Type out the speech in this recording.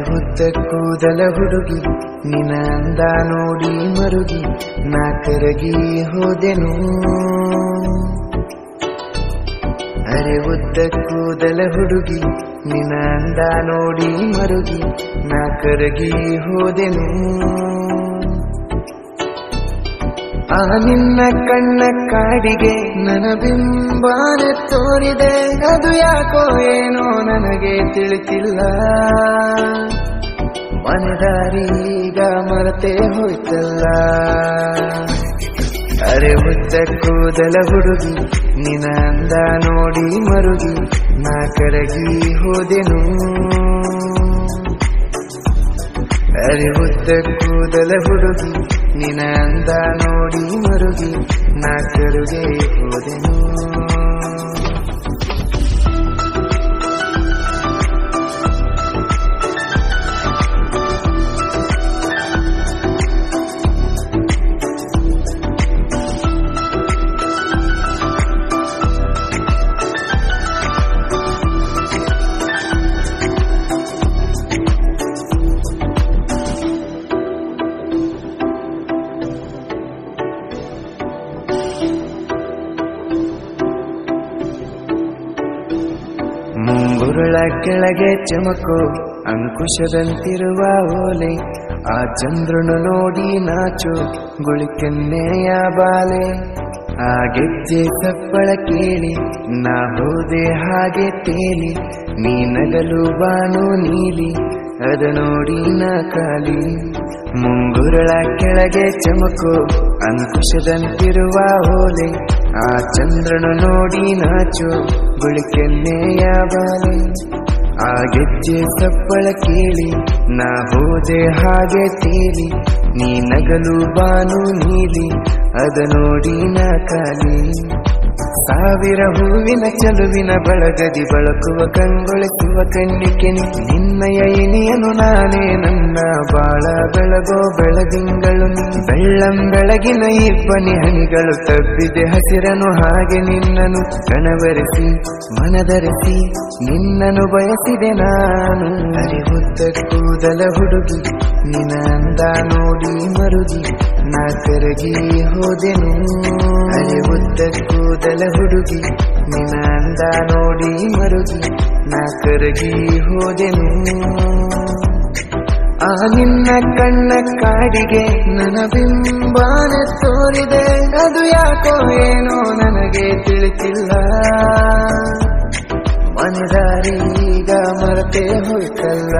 ಉದ್ದ ಕೂದಲ ಹುಡುಗಿ ನಿನ ಅಂದ ನೋಡಿ ಮರುಗಿ, ನಾ ಕರಗಿ ಹೋದೆನು. ಅರೆ ಉದ್ದ ಕೂದಲ ಹುಡುಗಿ ನಿನ ಅಂದ ನೋಡಿ ಮರುಗಿ, ನಾ ಕರಗಿ ಹೋದೆನು. ಆ ನಿನ್ನ ಕಣ್ಣ ಕಾಡಿಗೆ ನನ್ನ ಬಿಂಬಾನೆ ತೋರಿದೆ. ಅದು ಯಾಕೋ ಏನೋ ನನಗೆ ತಿಳಿತಿಲ್ಲ. ಮನೆದಾರಿ ಈಗ ಮರತೆ ಹೋಯ್ತಲ್ಲ. ಅರೆ ಉದ್ದ ಕೂದಲ ಹುಡುಗಿ, ನಿನ್ನ ಅಂದ ನೋಡಿ ಮರುಗಿ, ನಾ ಕರಗಿ ಹೋದೆನು. ಅರೆ ಉದ್ದ ಕೂದಲ ಹುಡುಗಿ ನಿನ ಅಂದ ನೋಡಿ ಮರುಗಿ ನಾ ಕರುಗೆ ಹೋದೆನು. ಮುಂಗುರುಳ ಕೆಳಗೆ ಚಮಕು, ಅಂಕುಶದಂತಿರುವ ಓಲೆ, ಆ ಚಂದ್ರನು ನೋಡಿ ನಾಚು, ಗುಳಿಕೆನ್ನೆಯ ಬಾಲೆ. ಆ ಗೆಜ್ಜೆ ಸಪ್ಪಳ ಕೇಳಿ, ನಾ ಹೋದೆ ಹಾಗೆ ತೇಲಿ, ನೀ ನಗಲು ಬಾನು ನೀಲಿ, ಅದ ನೋಡಿ ನಾ ಕಾಲಿ ಮುಂಗುರುಳ ಕೆಳಗೆ ಚಮಕು, ಅಂಕುಶದಂತಿರುವ ಓಲೆ, ಆ ಚಂದ್ರನು ನೋಡಿ ನಾಚು ಗುಳಿಕೆನ್ನೆಯ ಬಾಲೆ ಆ ಗೆಜ್ಜೆ ಸಪ್ಪಳ ಕೇಳಿ ನಾ ಹೋದೆ ಹಾಗೆ ತೇಲಿ ನೀ ನಗಲು ಬಾನು ನೀಲಿ ಅದ ನೋಡಿ ನಾ ಕಾಲಿ ಸಾವಿರ ಹೂವಿನ ಚಲುವಿನ ಬಳಗದಿ ಬಳಕುವ ಕಂಗೊಳಿಸುವ ಕಣ್ಣಿಕೆ. ನಿನ್ನಯ ಇನಿಯನು ನಾನೇ ನನ್ನ ಬಾಳ ಬೆಳಗೋ ಬೆಳದಿಂಗಳು ಬೆಳ್ಳಂ ಬೆಳಗಿನ ಇಬ್ಬನಿ ಹನಿಗಳು ತಬ್ಬಿದೆ ಹಸಿರನು ಹಾಗೆ ನಿನ್ನನು ಕಣವರಿಸಿ, ಮನದರಿಸಿ, ನಿನ್ನನು ಬಯಸಿದೆ ನಾನು ಅರಿವುದ್ದ ಕೂದಲ ಹುಡುಗಿ ನಿನ ಅಂದ ನೋಡಿ ಮರುಗಿ ನಾ ಕರಗಿ ಹೋದೆನು. ಅರೆ ಉದ್ದ ಕೂದಲ ಹುಡುಗಿ ನಿನಂದ ನೋಡಿ ಮರುಗಿ ನಾ ಕರಗಿ ಹೋದೆನು. ಆ ನಿನ್ನ ಕಣ್ಣ ಕಾಡಿಗೆ ನನ್ನ ಬಿಂಬಾನ ತೋರಿದೆ. ಅದು ಯಾಕೋ ಏನೋ ನನಗೆ ತಿಳಿತಿಲ್ಲ ಮನದಾರಿ ಈಗ ಮರತೆ ಹೋಯ್ತಲ್ಲ.